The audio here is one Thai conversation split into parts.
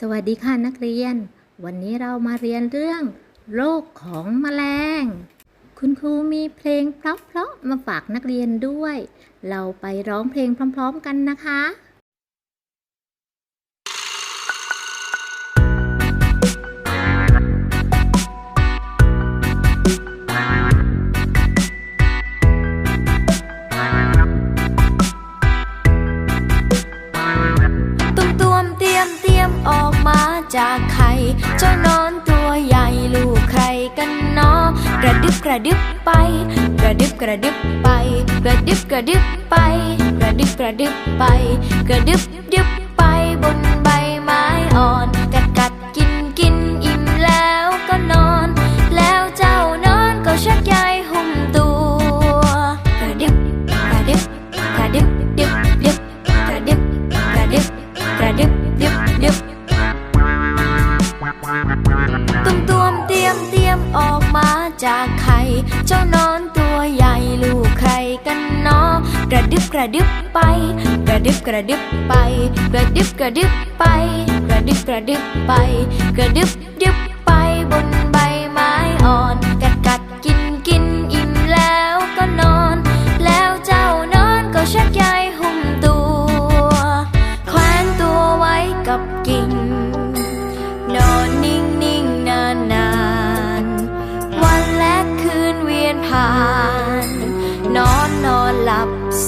สวัสดีค่ะนักเรียน วันนี้เรามาเรียนเรื่องโรคของแมลง คุณครูมีเพลงเพราะๆมาฝากนักเรียนด้วย เราไปร้องเพลงพร้อม ๆ กันนะคะ จากไข่เจ้านอนตัวใหญ่ลูกใครกันนาะกระดึบกระดึบไป กระดึบกระดึบไป กระดึบกระดึบไป กระดึบกระดึบไป กระดึบดึบ จากไข่เจ้านอนตัวใหญ่ลูกใครกันเนาะกระดึบกระดึบไป กระดึบกระดึบไป กระดึบกระดึบไป กระดึบกระดึบไป กระดึบดึบ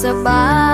สบาย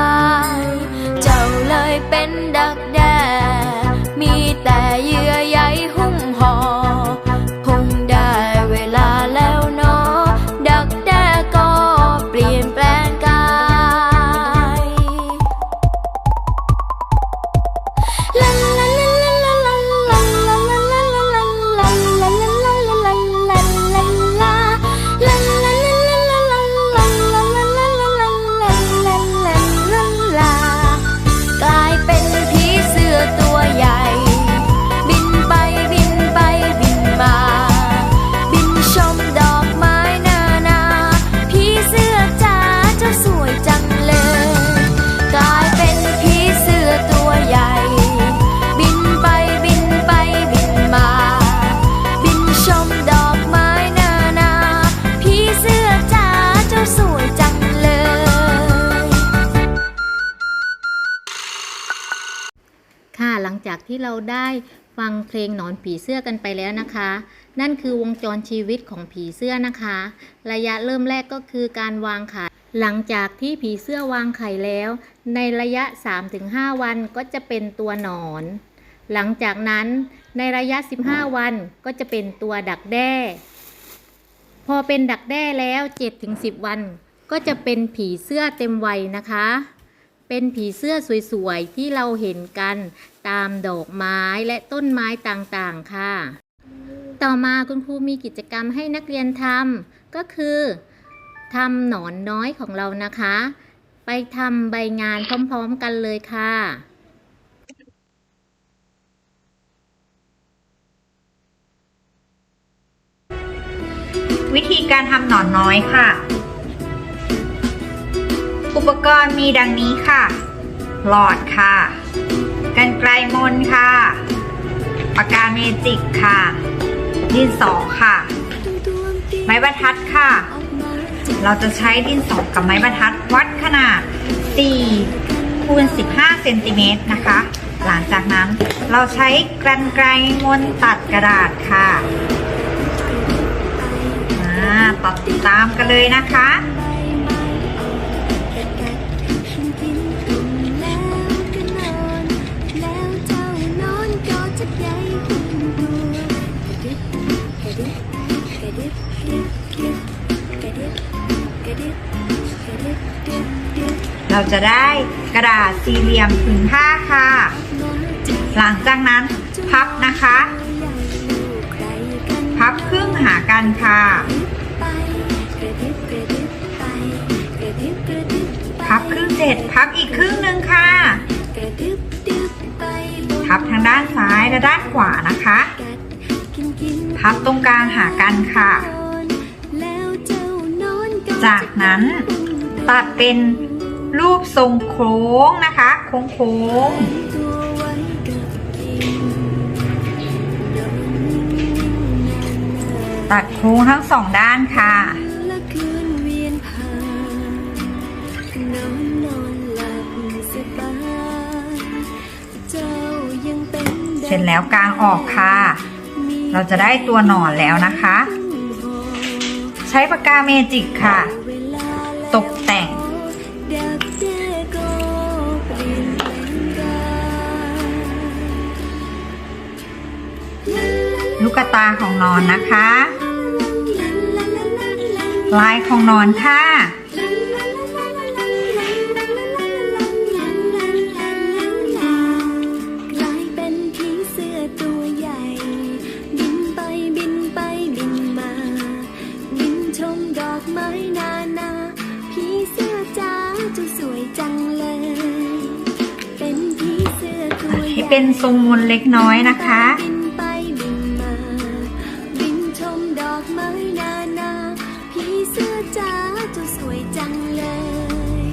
จากที่เราได้ฟังเพลงหนอนผีเสื้อกันไปแล้วนะคะ นั่นคือวงจรชีวิตของผีเสื้อนะคะ ระยะเริ่มแรกก็คือการวางไข่หลังจากที่ผีเสื้อวางไข่แล้ว ในระยะ 3-5 วันก็จะเป็นตัวหนอน หลังจากนั้นในระยะ 15 วันก็จะเป็นตัวดักแด้ พอเป็นดักแด้แล้ว 7-10 วัน ก็จะเป็นผีเสื้อเต็มวัยนะคะ เป็นผีเสื้อสวยๆ ที่เราเห็นกันตามดอกไม้และต้นไม้ต่างๆค่ะ ต่อมาคุณครูมีกิจกรรมให้นักเรียนทำก็คือทำหนอนน้อยของเรานะคะ ไปทำใบงานพร้อมๆกันเลยค่ะวิธีการทำหนอนน้อยค่ะ อุปกรณ์มีดังนี้ค่ะ หลอดค่ะ กันไกลมนค่ะ ปากกาเมจิกค่ะ ดินสอค่ะ ไม้บรรทัดค่ะ เราจะใช้ดินสอกับไม้บรรทัดวัดขนาด 4 คูณ 15 เซนติเมตรนะคะ หลังจากนั้นเราใช้กันไกลมนตัดกระดาษค่ะอ่าตัดตามกันเลยนะคะ เราจะได้กระดาษสี่เหลี่ยมผืนผ้าค่ะ หลังจากนั้นพับนะคะ พับครึ่งหากันค่ะพับครึ่งเสร็จพับอีกครึ่งหนึ่งค่ะ พับทางด้านซ้ายและด้านขวานะคะ พับตรงกลางหากันค่ะ จากนั้นตัดเป็น รูปทรงโค้งนะคะ โค้งโค้งตัดโค้งทั้งสองด้านค่ะเสร็จแล้วกลางออกค่ะ เราจะได้ตัวหนอนแล้วนะคะ ใช้ปากกาเมจิกค่ะ ตก ลูกตาของนอนนะคะ ลายของนอนค่ะกลายเป็นผีเสื้อตัวใหญ่บินไปบินไปบินมาบินชมดอกไม้นานาผีเสื้อจ้าเจ้าสวยจังเลยเป็นผีเสื้อตัวใหญ่ที่เป็นทรงมนเล็กน้อยนะคะ ดอกไม้นานาผีเสื้อจ้าเจ้าสวยจังเลย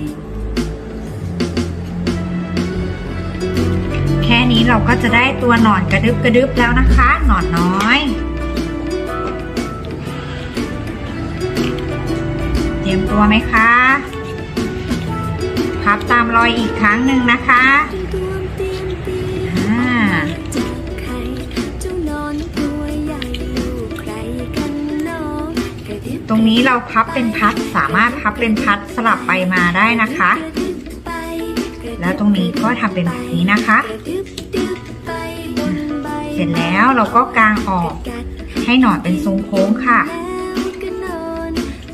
แค่นี้เราก็จะได้ตัวหนอนกระดึบกระดึบแล้วนะคะ หนอนน้อย เตรียมตัวไหมคะ พับตามรอยอีกครั้งหนึ่งนะคะ ระดิบตรงนี้เราพับเป็นพัดสามารถพับเป็นพัดสลับไปมาได้นะคะ แล้วตรงนี้ก็ทำเป็นแบบนี้นะคะ เสร็จแล้วเราก็กางออกให้หนอนเป็นทรงโค้งค่ะ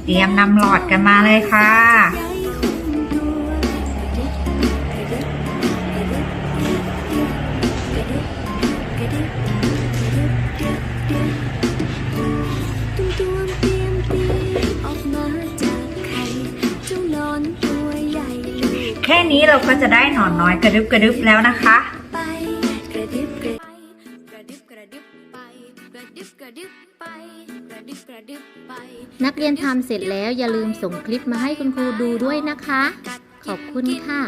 เตรียมนำหลอดกันมาเลยค่ะ นี้เราก็จะได้หนอนน้อยกระดึบกระดึบแล้วนะคะนักเรียนทำเสร็จแล้วอย่าลืมส่งคลิปมาให้คุณครูดูด้วยนะคะ ขอบคุณค่ะ